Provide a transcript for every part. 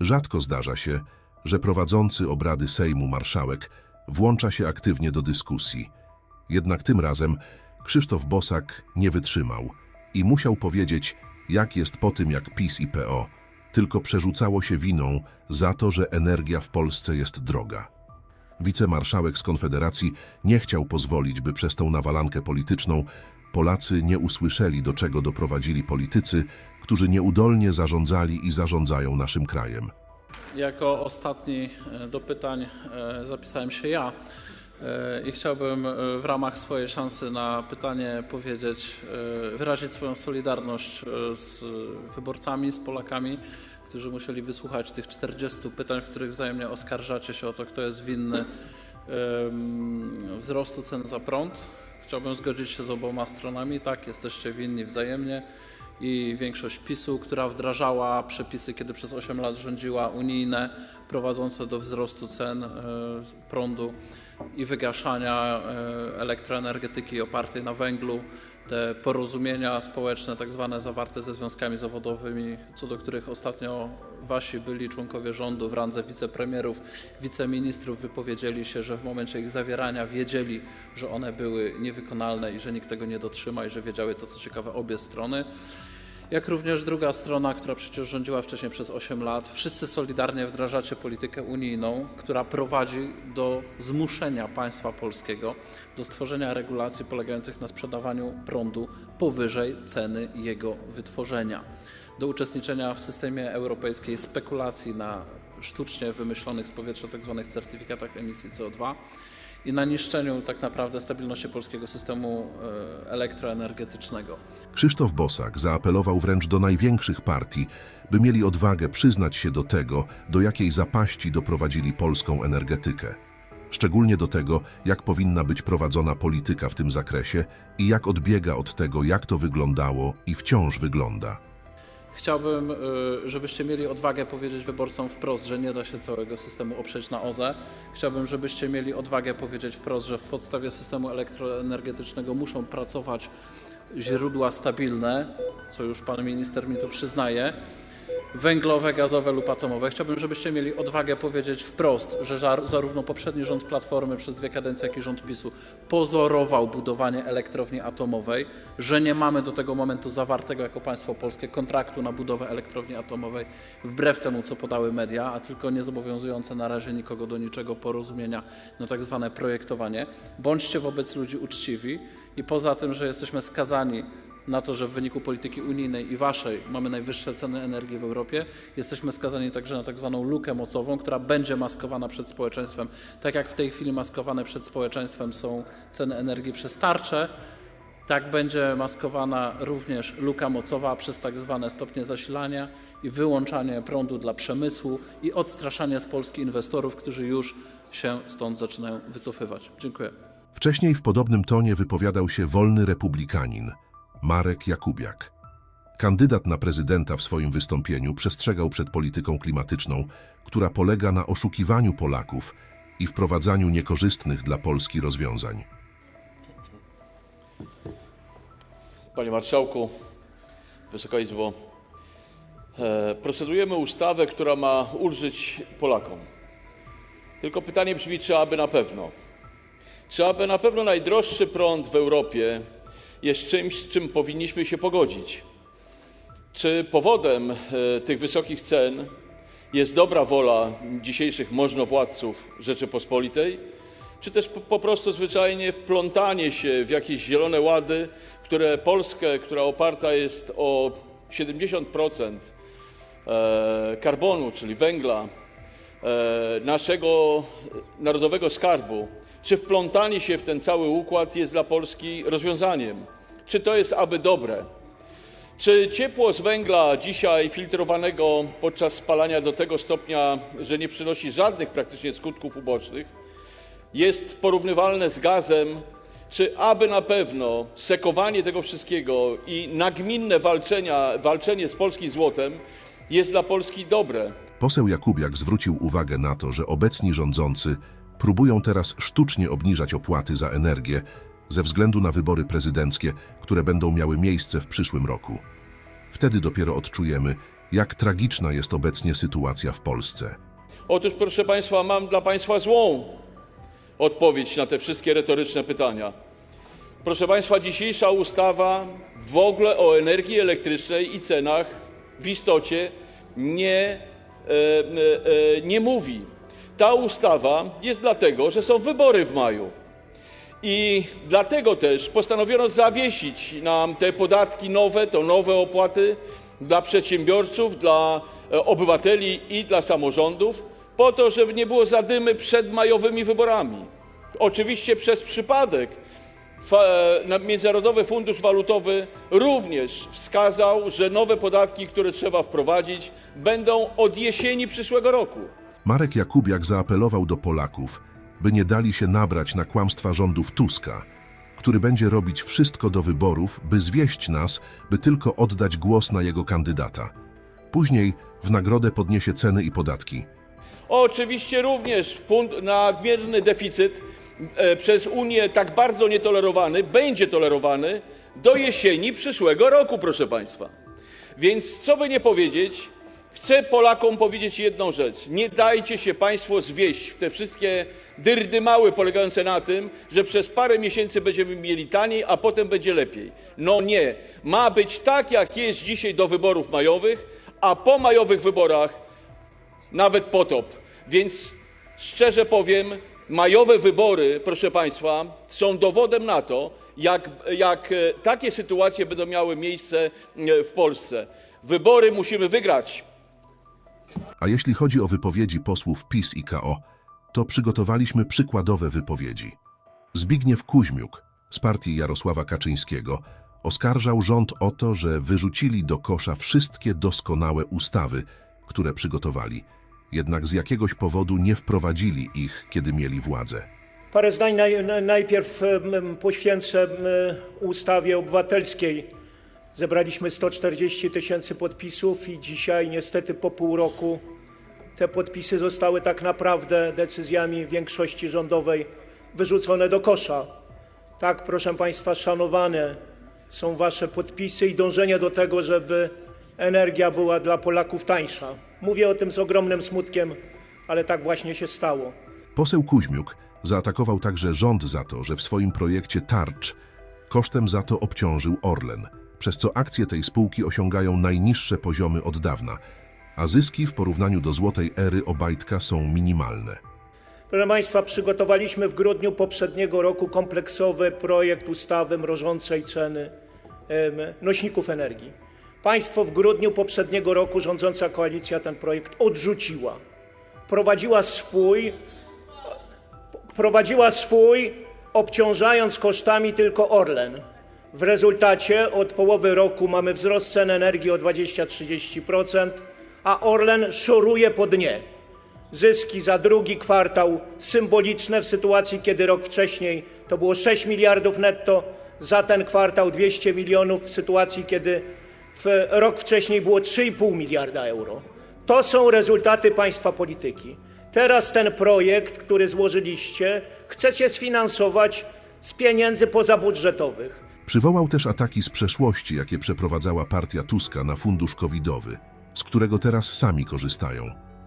Rzadko zdarza się, że prowadzący obrady Sejmu marszałek włącza się aktywnie do dyskusji. Jednak tym razem Krzysztof Bosak nie wytrzymał i musiał powiedzieć, jak jest po tym, jak PiS i PO tylko przerzucało się winą za to, że energia w Polsce jest droga. Wicemarszałek z Konfederacji nie chciał pozwolić, by przez tą nawalankę polityczną Polacy nie usłyszeli, do czego doprowadzili politycy, którzy nieudolnie zarządzali i zarządzają naszym krajem. Jako ostatni e, do pytań e, zapisałem się ja E, i chciałbym w ramach swojej szansy na pytanie powiedzieć, wyrazić swoją solidarność z wyborcami, z Polakami, którzy musieli wysłuchać tych 40 pytań, w których wzajemnie oskarżacie się o to, kto jest winny wzrostu cen za prąd. Chciałbym zgodzić się z oboma stronami. Tak, jesteście winni wzajemnie i większość PiSu, która wdrażała przepisy, kiedy przez 8 lat rządziła unijne, prowadzące do wzrostu cen e, prądu i wygaszania e, elektroenergetyki opartej na węglu. Te porozumienia społeczne, tak zwane zawarte ze związkami zawodowymi, co do których ostatnio wasi byli członkowie rządu w randze wicepremierów, wiceministrów wypowiedzieli się, że w momencie ich zawierania wiedzieli, że one były niewykonalne i że nikt tego nie dotrzyma i że wiedziały to, co ciekawe, obie strony. Jak również druga strona, która przecież rządziła wcześniej przez 8 lat. Wszyscy solidarnie wdrażacie politykę unijną, która prowadzi do zmuszenia państwa polskiego do stworzenia regulacji polegających na sprzedawaniu prądu powyżej ceny jego wytworzenia, do uczestniczenia w systemie europejskiej spekulacji na sztucznie wymyślonych z powietrza tzw. certyfikatach emisji CO2 i na niszczeniu tak naprawdę stabilności polskiego systemu e, elektroenergetycznego. Krzysztof Bosak zaapelował wręcz do największych partii, by mieli odwagę przyznać się do tego, do jakiej zapaści doprowadzili polską energetykę. Szczególnie do tego, jak powinna być prowadzona polityka w tym zakresie i jak odbiega od tego, jak to wyglądało i wciąż wygląda. Chciałbym, y, żebyście mieli odwagę powiedzieć wyborcom wprost, że nie da się całego systemu oprzeć na OZE. Chciałbym, żebyście mieli odwagę powiedzieć wprost, że w podstawie systemu elektroenergetycznego muszą pracować źródła stabilne, co już pan minister mi to przyznaje, węglowe, gazowe lub atomowe. Chciałbym, żebyście mieli odwagę powiedzieć wprost, że zarówno poprzedni rząd Platformy przez dwie kadencje, jak i rząd PiSu pozorował budowanie elektrowni atomowej, że nie mamy do tego momentu zawartego jako państwo polskie kontraktu na budowę elektrowni atomowej, wbrew temu, co podały media, a tylko niezobowiązujące na razie nikogo do niczego porozumienia na tak zwane projektowanie. Bądźcie wobec ludzi uczciwi i poza tym, że jesteśmy skazani na to, że w wyniku polityki unijnej i waszej mamy najwyższe ceny energii w Europie, jesteśmy skazani także na tak zwaną lukę mocową, która będzie maskowana przed społeczeństwem. Tak jak w tej chwili maskowane przed społeczeństwem są ceny energii przez tarczę, tak będzie maskowana również luka mocowa przez tak zwane stopnie zasilania i wyłączanie prądu dla przemysłu i odstraszanie z Polski inwestorów, którzy już się stąd zaczynają wycofywać. Dziękuję. Wcześniej w podobnym tonie wypowiadał się wolny republikanin Marek Jakubiak. Kandydat na prezydenta w swoim wystąpieniu przestrzegał przed polityką klimatyczną, która polega na oszukiwaniu Polaków i wprowadzaniu niekorzystnych dla Polski rozwiązań. Panie Marszałku, Wysoka Izbo, e, procedujemy ustawę, która ma ulżyć Polakom. Tylko pytanie brzmi, czy aby na pewno? Czy aby na pewno najdroższy prąd w Europie jest czymś, z czym powinniśmy się pogodzić? Czy powodem e, tych wysokich cen jest dobra wola dzisiejszych możnowładców Rzeczypospolitej, czy też po, prostu zwyczajnie wplątanie się w jakieś zielone łady, które Polskę, która oparta jest o 70% e, karbonu, czyli węgla, e, naszego narodowego skarbu, czy wplątanie się w ten cały układ jest dla Polski rozwiązaniem? Czy to jest aby dobre? Czy ciepło z węgla dzisiaj filtrowanego podczas spalania do tego stopnia, że nie przynosi żadnych praktycznie skutków ubocznych, jest porównywalne z gazem, czy aby na pewno sekowanie tego wszystkiego i nagminne walczenia, walczenie z polskim złotem jest dla Polski dobre? Poseł Jakubiak zwrócił uwagę na to, że obecni rządzący próbują teraz sztucznie obniżać opłaty za energię ze względu na wybory prezydenckie, które będą miały miejsce w przyszłym roku. Wtedy dopiero odczujemy, jak tragiczna jest obecnie sytuacja w Polsce. Otóż, proszę Państwa, mam dla Państwa złą odpowiedź na te wszystkie retoryczne pytania. Proszę Państwa, dzisiejsza ustawa w ogóle o energii elektrycznej i cenach w istocie nie, e, e, e, nie mówi. Ta ustawa jest dlatego, że są wybory w maju. I dlatego też postanowiono zawiesić nam te podatki nowe, to nowe opłaty dla przedsiębiorców, dla e, obywateli i dla samorządów, po to, żeby nie było zadymy przed majowymi wyborami. Oczywiście przez przypadek e, na- Międzynarodowy Fundusz Walutowy również wskazał, że nowe podatki, które trzeba wprowadzić, będą od jesieni przyszłego roku. Marek Jakubiak zaapelował do Polaków, by nie dali się nabrać na kłamstwa rządów Tuska, który będzie robić wszystko do wyborów, by zwieść nas, by tylko oddać głos na jego kandydata. Później w nagrodę podniesie ceny i podatki. Oczywiście również nadmierny deficyt e, przez Unię tak bardzo nietolerowany będzie tolerowany do jesieni przyszłego roku, proszę Państwa. Więc co by nie powiedzieć, chcę Polakom powiedzieć jedną rzecz. Nie dajcie się Państwo zwieść w te wszystkie dyrdymały polegające na tym, że przez parę miesięcy będziemy mieli taniej, a potem będzie lepiej. No nie. Ma być tak, jak jest dzisiaj do wyborów majowych, a po majowych wyborach nawet potop. Więc szczerze powiem, majowe wybory, proszę Państwa, są dowodem na to, jak, jak e, takie sytuacje będą miały miejsce e, w Polsce. Wybory musimy wygrać. A jeśli chodzi o wypowiedzi posłów PiS i KO, to przygotowaliśmy przykładowe wypowiedzi. Zbigniew Kuźmiuk z partii Jarosława Kaczyńskiego oskarżał rząd o to, że wyrzucili do kosza wszystkie doskonałe ustawy, które przygotowali, jednak z jakiegoś powodu nie wprowadzili ich, kiedy mieli władzę. Parę zdań naj, na- najpierw poświęcę ustawie obywatelskiej. Zebraliśmy 140 tysięcy podpisów i dzisiaj niestety po pół roku te podpisy zostały tak naprawdę decyzjami większości rządowej wyrzucone do kosza. Tak, proszę Państwa, szanowane są Wasze podpisy i dążenie do tego, żeby energia była dla Polaków tańsza. Mówię o tym z ogromnym smutkiem, ale tak właśnie się stało. Poseł Kuźmiuk zaatakował także rząd za to, że w swoim projekcie tarcz kosztem za to obciążył Orlen, przez co akcje tej spółki osiągają najniższe poziomy od dawna, a zyski w porównaniu do złotej ery Obajtka są minimalne. Proszę Państwa, przygotowaliśmy w grudniu poprzedniego roku kompleksowy projekt ustawy mrożącej ceny nośników energii. Państwo w grudniu poprzedniego roku rządząca koalicja ten projekt odrzuciła. Prowadziła swój, prowadziła swój obciążając kosztami tylko Orlen. W rezultacie od połowy roku mamy wzrost cen energii o 20-30%, a Orlen szoruje po dnie. Zyski za drugi kwartał symboliczne w sytuacji, kiedy rok wcześniej to było 6 miliardów netto, za ten kwartał 200 milionów w sytuacji, kiedy w rok wcześniej było 3,5 miliarda euro. To są rezultaty państwa polityki. Teraz ten projekt, który złożyliście, chcecie sfinansować z pieniędzy pozabudżetowych. Przywołał też ataki z przeszłości, jakie przeprowadzała partia Tuska na fundusz covidowy, z którego teraz sami korzystają.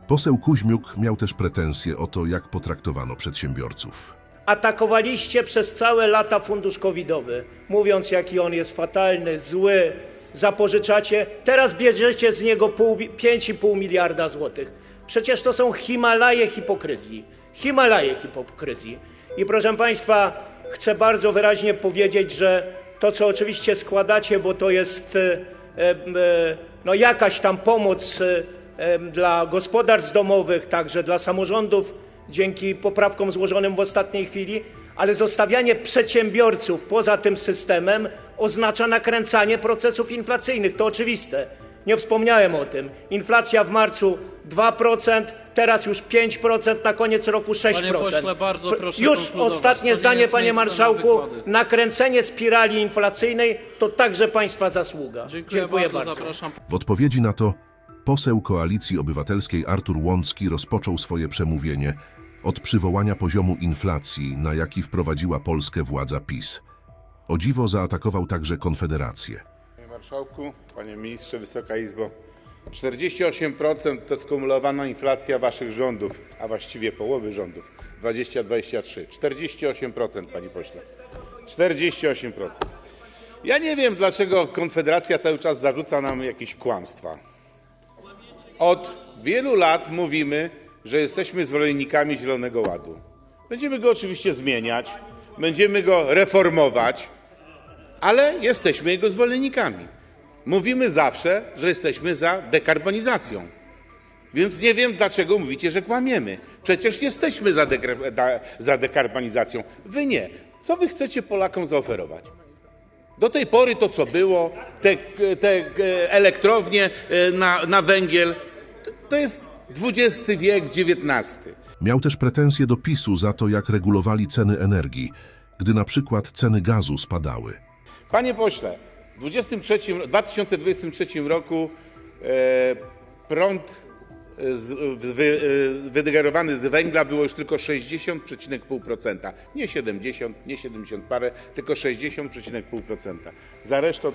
Poseł Kuźmiuk miał też pretensje o to, jak potraktowano przedsiębiorców. Atakowaliście przez całe lata fundusz covidowy, mówiąc, jaki on jest fatalny, zły, zapożyczacie. Teraz bierzecie z niego pół, 5,5 miliarda złotych. Przecież to są Himalaje hipokryzji. Himalaje hipokryzji. I proszę Państwa, chcę bardzo wyraźnie powiedzieć, że to, co oczywiście składacie, bo to jest e, e, e, no, jakaś tam pomoc dla gospodarstw domowych, także dla samorządów, dzięki poprawkom złożonym w ostatniej chwili, ale zostawianie przedsiębiorców poza tym systemem oznacza nakręcanie procesów inflacyjnych. To oczywiste. Nie wspomniałem o tym. Inflacja w marcu 2%, teraz już 5%, na koniec roku 6%. Panie pośle, bardzo Pr- proszę Już konkludować. ostatnie zdanie, panie na marszałku. wykłady. Nakręcenie spirali inflacyjnej to także państwa zasługa. Dziękuję, bardzo, zapraszam. W odpowiedzi na to poseł Koalicji Obywatelskiej Artur Łącki rozpoczął swoje przemówienie od przywołania poziomu inflacji, na jaki wprowadziła Polskę władza PiS. O dziwo zaatakował także Konfederację. Marszałku, Panie Ministrze, Wysoka Izbo. 48% to skumulowana inflacja waszych rządów, a właściwie połowy rządów. 20-23. 48%, panie pośle. 48%. Ja nie wiem, dlaczego Konfederacja cały czas zarzuca nam jakieś kłamstwa. Od wielu lat mówimy, że jesteśmy zwolennikami Zielonego Ładu. Będziemy go oczywiście zmieniać, będziemy go reformować, ale jesteśmy jego zwolennikami. Mówimy zawsze, że jesteśmy za dekarbonizacją. Więc nie wiem, dlaczego mówicie, że kłamiemy. Przecież jesteśmy za, dekar- za dekarbonizacją. Wy nie. Co wy chcecie Polakom zaoferować? Do tej pory to, co było, te, te e, elektrownie e, na, na węgiel, to, to jest XX wiek, XIX. Miał też pretensje do PiSu za to, jak regulowali ceny energii, gdy na przykład ceny gazu spadały. Panie pośle, w 23, 2023 roku e, prąd e, e, wygenerowany z węgla było już tylko 60,5%. Nie 70, nie 70 parę, tylko 60,5%. Za resztę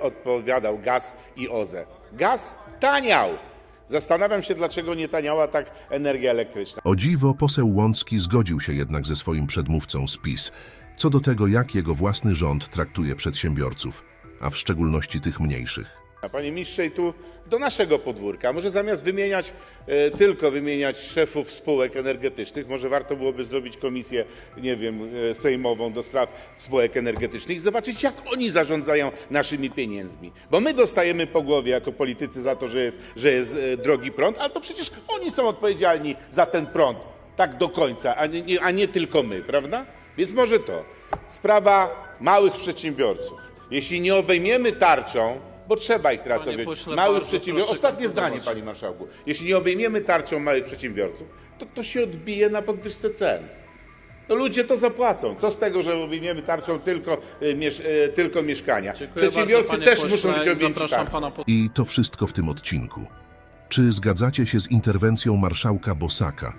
odpowiadał gaz i OZE. Gaz taniał. Zastanawiam się, dlaczego nie taniała tak energia elektryczna. O dziwo poseł Łącki zgodził się jednak ze swoim przedmówcą z PiS, co do tego, jak jego własny rząd traktuje przedsiębiorców, a w szczególności tych mniejszych. Panie ministrze, i tu do naszego podwórka. Może zamiast wymieniać, e, tylko wymieniać szefów spółek energetycznych, może warto byłoby zrobić komisję, nie wiem, e, sejmową do spraw spółek energetycznych i zobaczyć, jak oni zarządzają naszymi pieniędzmi. Bo my dostajemy po głowie jako politycy za to, że jest, że jest e, drogi prąd, ale to przecież oni są odpowiedzialni za ten prąd tak do końca, a nie, a nie tylko my, prawda? Więc może to. Sprawa małych przedsiębiorców. Jeśli nie obejmiemy tarczą, bo trzeba ich teraz Panie objąć, pośle, małych bardzo przedsiębiorców. proszę Ostatnie zdanie, panie marszałku. Jeśli nie obejmiemy tarczą małych przedsiębiorców, to to się odbije na podwyżce cen. No ludzie to zapłacą. Co z tego, że obejmiemy tarczą tylko, y, miesz, y, tylko mieszkania? Dziękuję Przedsiębiorcy bardzo, też muszą pośle. być objęci Zapraszam tarczą. pana posła. I to wszystko w tym odcinku. Czy zgadzacie się z interwencją marszałka Bosaka?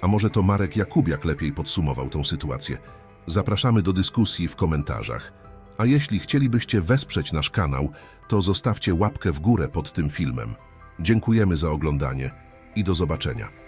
A może to Marek Jakubiak lepiej podsumował tą sytuację? Zapraszamy do dyskusji w komentarzach. A jeśli chcielibyście wesprzeć nasz kanał, to zostawcie łapkę w górę pod tym filmem. Dziękujemy za oglądanie i do zobaczenia.